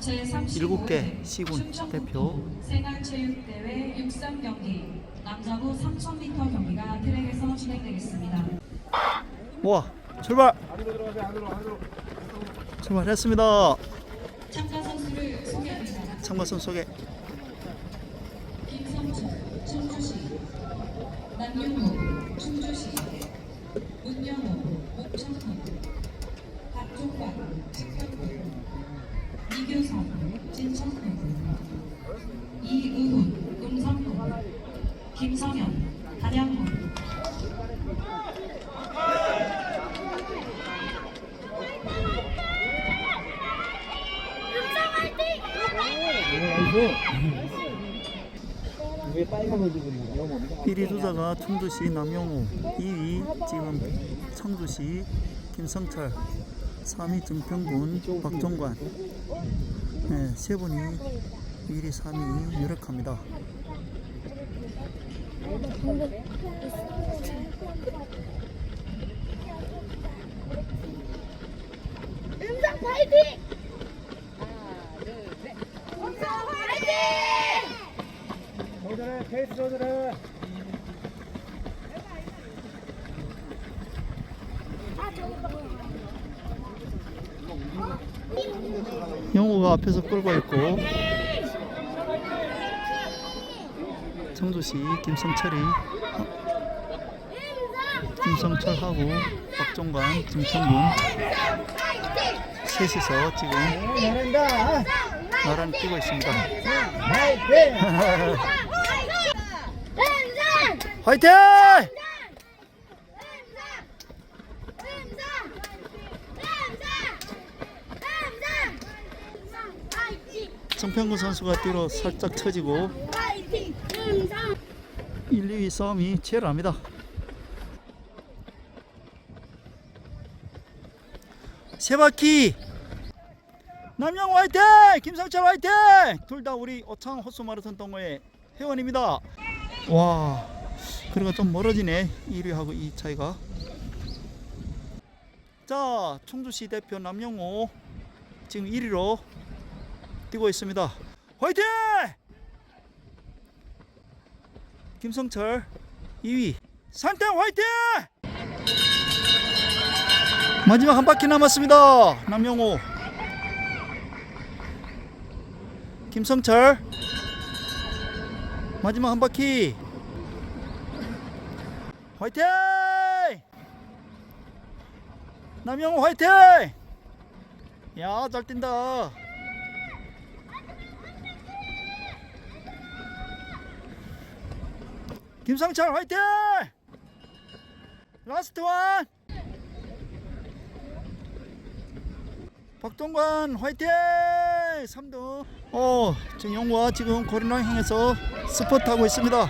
7개 시군 대표. 생활체육대회 육상 경기. 남자부 3000m 경기가 트랙에서 진행되겠습니다. 모아 출발! 출발했습니다. 참가 선수를 소개합니다. 참가선 소개. 김성준, 충주시. 남용호, 충주시. 문영호, 목청군 박종관, 측평군 이규성, 진천군 이의훈, 음성군 김성현, 단양군? 1위 주자가 충주시 남용호 2위 지금 청주시 김성철 3위 증평군 박종관 네, 세 분이 1위 3위 유력합니다 음성 파이팅! 하나, 둘, 셋. 음성 파이팅! 조절해, 페이스 조절해. 영호가 앞에서 끌고 있고 청주시 김성철이 김성철하고 박종관 증평군 셋이서 지금. 나란히 뛰고 있습니다! 화이팅! 정평군 선수가 뒤로 살짝 처지고 1, 2위 싸움이 치열합니다. 세 바퀴 남영 화이팅! 김상철 화이팅! 둘 다 우리 오창 호수 마라톤 동호회 회원입니다. 와, 그리고 좀 멀어지네 1위하고 이 차이가. 자, 충주시 대표 남영호 지금 1위로 뛰고 있습니다. 화이팅! 김성철 2위. 산땡 화이팅! 마지막 한 바퀴 남았습니다. 남영호. 김성철. 마지막 한 바퀴. 화이팅! 남영호 화이팅! 야, 잘 뛴다. 김상철 화이팅! 라스트 원! 박동관 화이팅! 3등 어, 지금 영화 지금 고린랑 향해서 스포트하고 있습니다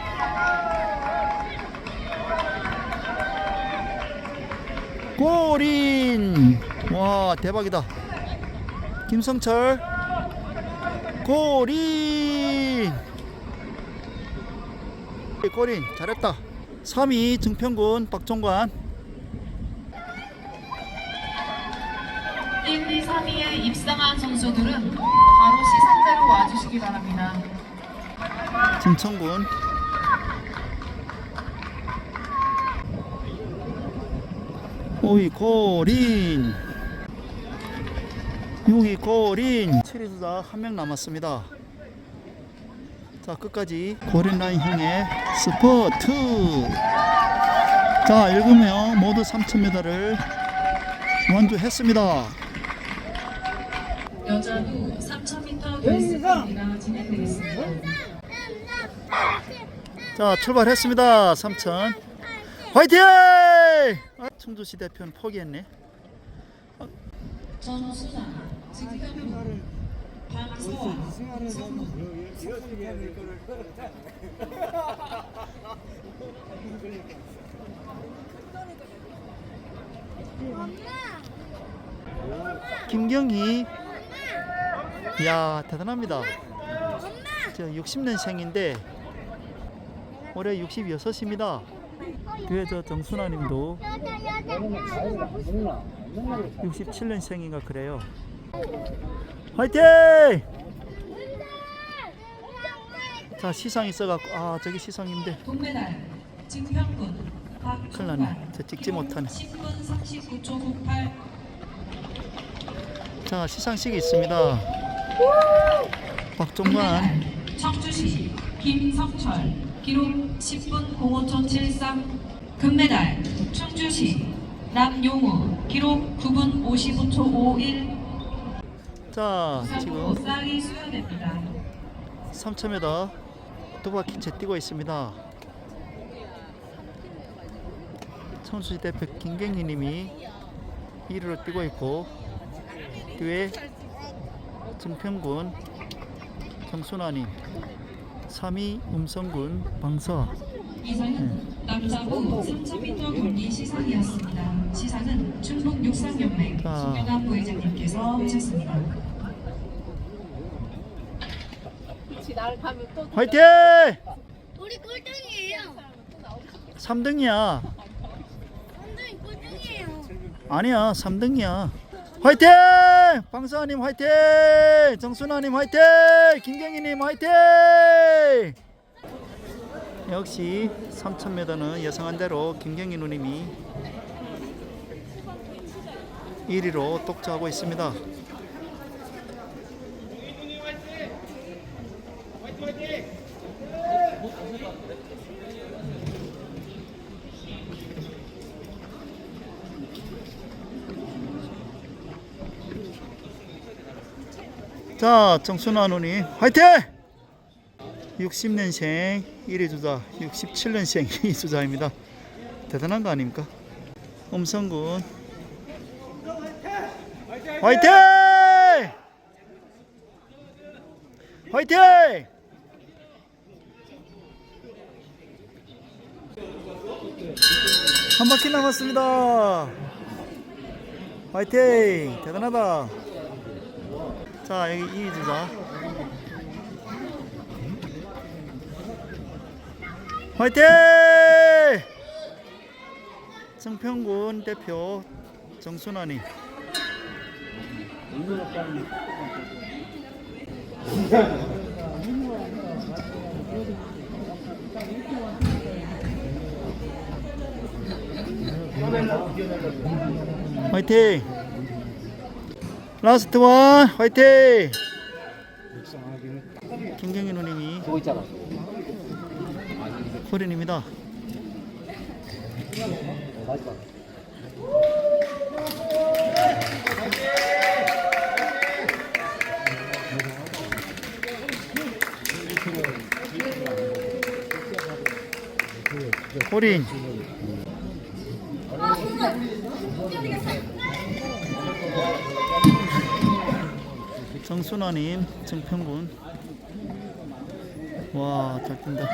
고린 와 대박이다 김성철 고린 꼬린. 잘했다. 3위 증평군 박종관. 1, 2, 3위에 입상한 선수들은 바로 시상대로 와주시기 바랍니다. 김청군. 오이 고린. 6위 고린. 7위 수자 한명 남았습니다 자 끝까지 고린 라인 향해 스포트. 자 7명 모두 3000m를 완주했습니다. 여자부 3000m 결승 경기가 진행되겠습니다. 자 출발했습니다. 3000 화이팅! 아, 청주시 대표는 포기했네. 전수장, 증평 김경희. 이야 대단합니다. 저 60년생인데 올해 66입니다. 그에 저 정순아 님도 67년생인가 그래요 화이팅! 자 시상 있어갖고 아 저기 시상인데. 동메달 증평군 큰일 나네. 저 찍지 못하네. 10분 39초 98자 시상식이 있습니다. 박종관. 청주시 김성철 기록 10분 05초 73 금메달 충주시 남용우 기록 9분 55초 51 자 지금 쌀이 수여됩니다. 3,000m 두 바퀴 채 뛰고 있습니다 청수시 대표 김경희 님이 1위로 뛰고 있고 뒤에 증평군 정순아님 3위 음성군 방서 이상은 남자부 3,000m 경기 시상이었습니다. 시상은 충북 육상연맹 자. 김영환 부회장님께서 하셨습니다. 화이팅! 우리 꼴등이에요. 3등이야 완전히 꼴등이에요. 아니야 3등이야 화이팅! 방서아님 화이팅! 정순아님 화이팅! 김경희님 화이팅! 역시 3000m는 예상한 대로 김경희 누님이 1위로 독주하고 있습니다 자 누님 화이팅! 60년생 1위 주자 67년생 2위 주자입니다 대단한 거 아닙니까? 음성군 화이팅! 화이팅! 한 바퀴 남았습니다 화이팅! 대단하다 자 여기 이 주자 화이팅! 정평군 대표 정순환이 화이팅! 라스트 원 화이팅! 김경희 누님이 호린입니다. 호린. 정순아님 정평군. 와잘 뛴다.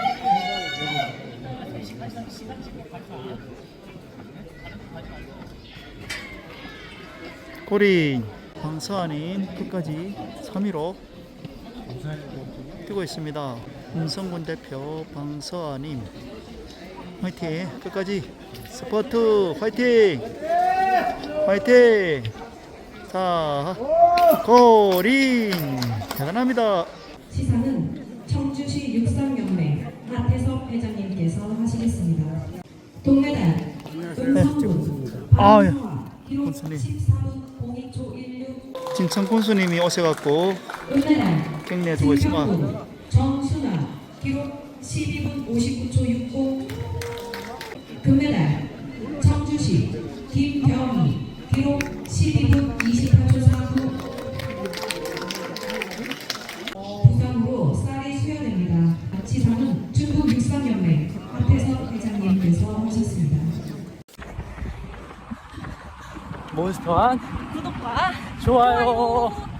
꼬리 방서아님 끝까지 3위로 뛰고 있습니다. 운성군 대표 방서아님 화이팅. 끝까지. 스포트 화이팅. 화이팅. 자 고린. 대단합니다. 시상은 청주시 육상연맹 하태섭 회장님께서 하시겠습니다. 동메달 방서아 기록 군수님. 14분 02초 16 진천 군수님이 오셔갖고 격려해 주고 있습니다. 정순아 기록 12분 59초 60 금메달 청주시 김경희 기록 12분 28초 49 부상으로 쌀이 수여됩니다. 시상은 중국 육상연맹 하태섭 회장님께서 하셨습니다. 몬스터한 구독과 좋아요